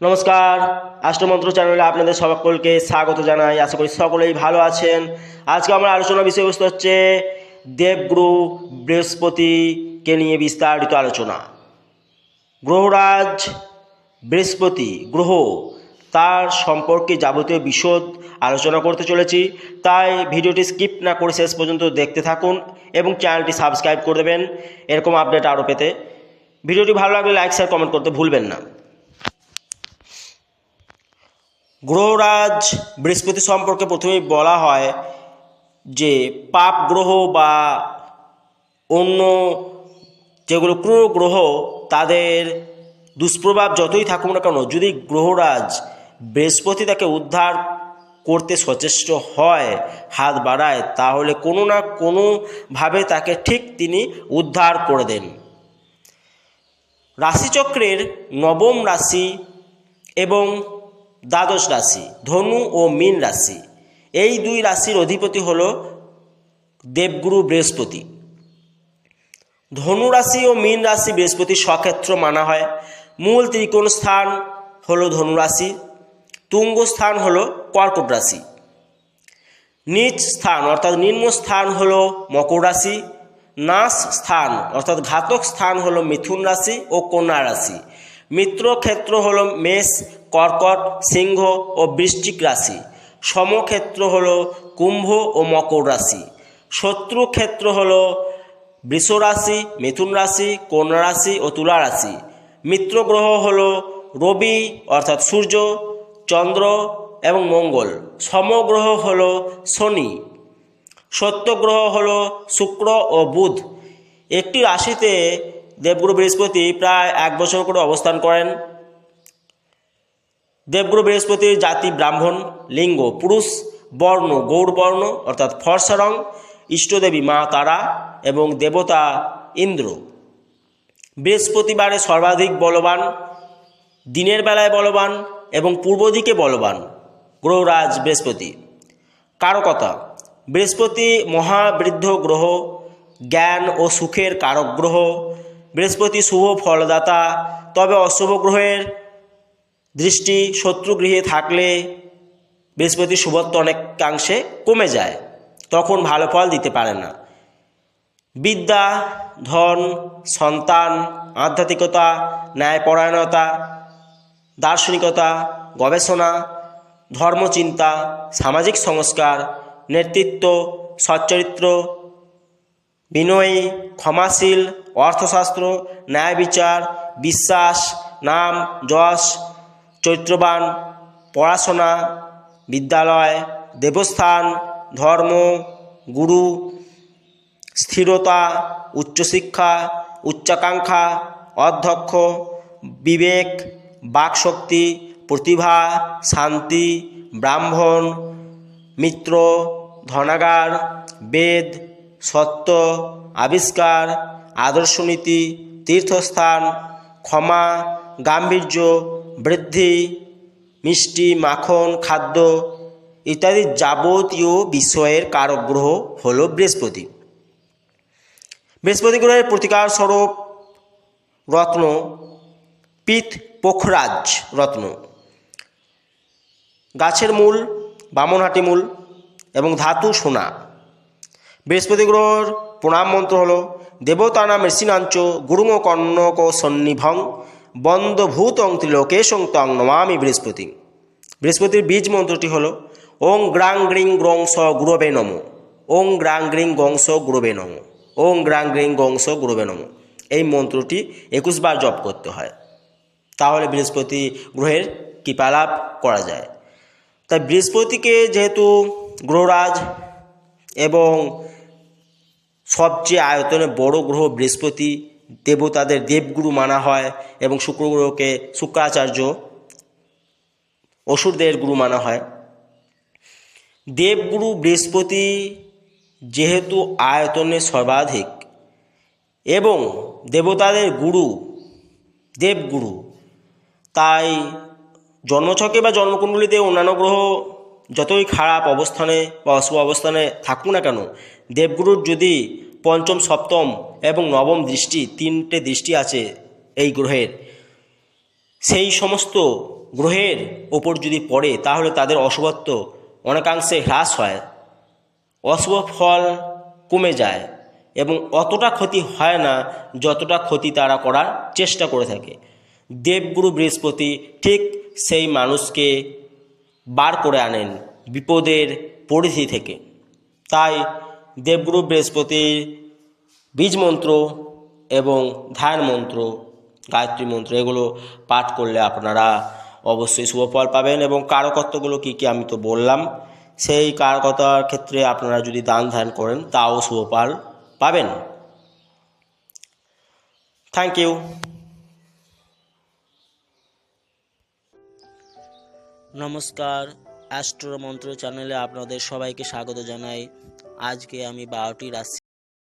নমস্কার, আষ্টমন্ত্র চ্যানেলে আপনাদের সকলকে স্বাগত জানাই। আশা করি সকলেই ভালো আছেন। আজকে আমরা আলোচনা বিষয়বস্তু হচ্ছে দেবগুরু বৃহস্পতিকে নিয়ে বিস্তারিত আলোচনা। গ্রহরাজ বৃহস্পতি, গ্রহ, তার সম্পর্কে যাবতীয় বিশদ আলোচনা করতে চলেছি। তাই ভিডিওটি স্কিপ না করে শেষ পর্যন্ত দেখতে থাকুন এবং চ্যানেলটি সাবস্ক্রাইব করে দেবেন, এরকম আপডেট আরও পেতে। ভিডিওটি ভালো লাগলে লাইক, শেয়ার, কমেন্ট করতে ভুলবেন না। গ্রহরাজ বৃহস্পতি সম্পর্কে প্রথমেই বলা হয় যে পাপ গ্রহ বা অন্য যেগুলো ক্রূর গ্রহ তাদের দুষ্প্রভাব যতই থাকুক না কেন, যদি গ্রহরাজ বৃহস্পতি তাকে উদ্ধার করতে সচেষ্ট হয়, হাত বাড়ায়, তাহলে কোনো না কোনোভাবে তাকে ঠিক তিনি উদ্ধার করে দেন। রাশিচক্রের নবম রাশি এবং দ্বাদশ রাশি, ধনু ও মীন রাশি। এই দুই রাশির অধিপতি হল দেবগুরু বৃহস্পতি। ধনু রাশি ও মীন রাশি বৃহস্পতির স্বক্ষেত্র মানা হয়। মূল ত্রিকোণ স্থান হল ধনু রাশি, তুঙ্গ স্থান হল কর্কট রাশি। নিচ স্থান অর্থাৎ নিম্ন স্থান হল মকর রাশি নাশ স্থান অর্থাৎ ঘাতক স্থান হল মিথুন রাশি ও কন্যা রাশি। মিত্র ক্ষেত্র হল মেষ, কর্কট, সিংহ ও বৃশ্চিক রাশি। সমক্ষেত্র হল কুম্ভ ও মকর রাশি। শত্রু ক্ষেত্র হল বৃষ রাশি, মিথুন রাশি, কন্যা রাশি ও তুলা রাশি। মিত্র গ্রহ হল রবি, অর্থাৎ সূর্য, চন্দ্র এবং মঙ্গল। সমগ্রহ হল শনি। সত্যগ্রহ হল শুক্র ও বুধ। একটি রাশিতে দেবগুরু বৃহস্পতি প্রায় এক বছর করে অবস্থান করেন। দেবগুরু বৃহস্পতির জাতি ব্রাহ্মণ, লিঙ্গ, পুরুষ, বর্ণ গৌরবর্ণ অর্থাৎ ফর্সা রং, ইষ্টদেবী মা তারা এবং দেবতা ইন্দ্র। বৃহস্পতিবারে সর্বাধিক বলবান, দিনের বেলায় বলবান এবং পূর্ব দিকে বলবান গ্রহরাজ বৃহস্পতি। কারকতা, বৃহস্পতি মহাবৃদ্ধ গ্রহ, জ্ঞান ও সুখের কারক গ্রহ বৃহস্পতি শুভ ফলদাতা। তবে অশুভ গ্রহের দৃষ্টি শত্রু গৃহে থাকলে বৃহস্পতি শুভত্ব অনেকাংশে কমে যায়। তখন ভালো ফল দিতে পারে না। বিদ্যা, ধন, সন্তান, আধ্যাত্মিকতা, ন্যায়পরায়ণতা, দার্শনিকতা, গবেষণা, ধর্মচিন্তা, সামাজিক সংস্কার, নেতৃত্ব, সচ্চরিত্র বিনয়ী, ক্ষমাশীল, অর্থশাস্ত্র, ন্যায় বিচার, বিশ্বাস, নাম, যশ চৈত্রবান পড়াশোনা, বিদ্যালয়, দেবস্থান, ধর্ম, গুরু, স্থিরতা, উচ্চশিক্ষা, উচ্চাকাঙ্ক্ষা, অধ্যক্ষ, বিবেক, বাকশক্তি, প্রতিভা, শান্তি, ব্রাহ্মণ, মিত্র, ধনাগার, বেদ সত্য, আবিষ্কার আদর্শনীতি তীর্থস্থান, ক্ষমা, গাম্ভীর্য, বৃদ্ধি, মিষ্টি, মাখন, খাদ্য ইত্যাদি যাবতীয় বিষয়ের কারক গ্রহ হল বৃহস্পতি। বৃহস্পতি গ্রহের প্রতিকার স্বরূপ রত্ন, পিত পোখরাজ রত্ন। গাছের মূল, বামনহাটি মূল এবং ধাতু সোনা। বৃহস্পতি গ্রহর প্রণাম মন্ত্র হল দেবতানাম ঋষিনাঞ্চ গুরুং কর্ণক সন্নিভং বন্দভূতং ত্রিলোকেশং তং নমামি বৃহস্পতি। বৃহস্পতির বীজ মন্ত্রটি হল, ওং গ্রাং গ্রিং গ্রং স গুরবে নম। ওং গ্রাং গ্রিং গং স গুরবে নম। ওং গ্রাং গ্রিং গং স গুরবে নম। এই মন্ত্রটি একুশ বার জপ করতে হয়। তাহলে বৃহস্পতি গ্রহের কৃপালাভ করা যায়। তাই বৃহস্পতিকে যেহেতু গ্রহরাজ এবং সবচেয়ে আয়তনে বড় গ্রহ বৃহস্পতি, দেবতাদের দেবগুরু মানা হয় এবং শুক্র গ্রহকে শুক্রাচার্য অসুরদের গুরু মানা হয়। দেবগুরু বৃহস্পতি যেহেতু আয়তনে সর্বাধিক এবং দেবতাদের গুরু, দেবগুরু, তাই জন্মছকে বা জন্মকুণ্ডলিতে অন্যান্য গ্রহ যতই খারাপ অবস্থানে বা অশুভ অবস্থানে থাকুক না কেন, দেবগুরুর যদি পঞ্চম, সপ্তম এবং নবম দৃষ্টি, তিনটে দৃষ্টি আছে এই গ্রহের, সেই সমস্ত গ্রহের ওপর যদি পড়ে, তাহলে তাদের অশুভত্ব অনেকাংশে হ্রাস হয়। অশুভ ফল কমে যায় এবং অতটা ক্ষতি হয় না যতটা ক্ষতি তারা করার চেষ্টা করে থাকে। দেবগুরু বৃহস্পতি ঠিক সেই মানুষকে বার করে আনেন বিপদের পরিধি থেকে। তাই দেবগুরু বৃহস্পতির বীজ মন্ত্র এবং ধ্যান মন্ত্র, গায়ত্রী মন্ত্র, এগুলো পাঠ করলে আপনারা অবশ্যই শুভ ফল পাবেন। এবং কারকত্বগুলো কী কী আমি তো বললাম, সেই কারকতার ক্ষেত্রে আপনারা যদি দান ধ্যান করেন, তাও শুভ ফল পাবেন। থ্যাংক ইউ নমস্কার অ্যাস্ট্রো মন্ত্র চ্যানেলে আপনাদের সবাইকে স্বাগত জানাই। আজকে আমি বারোটি রাশি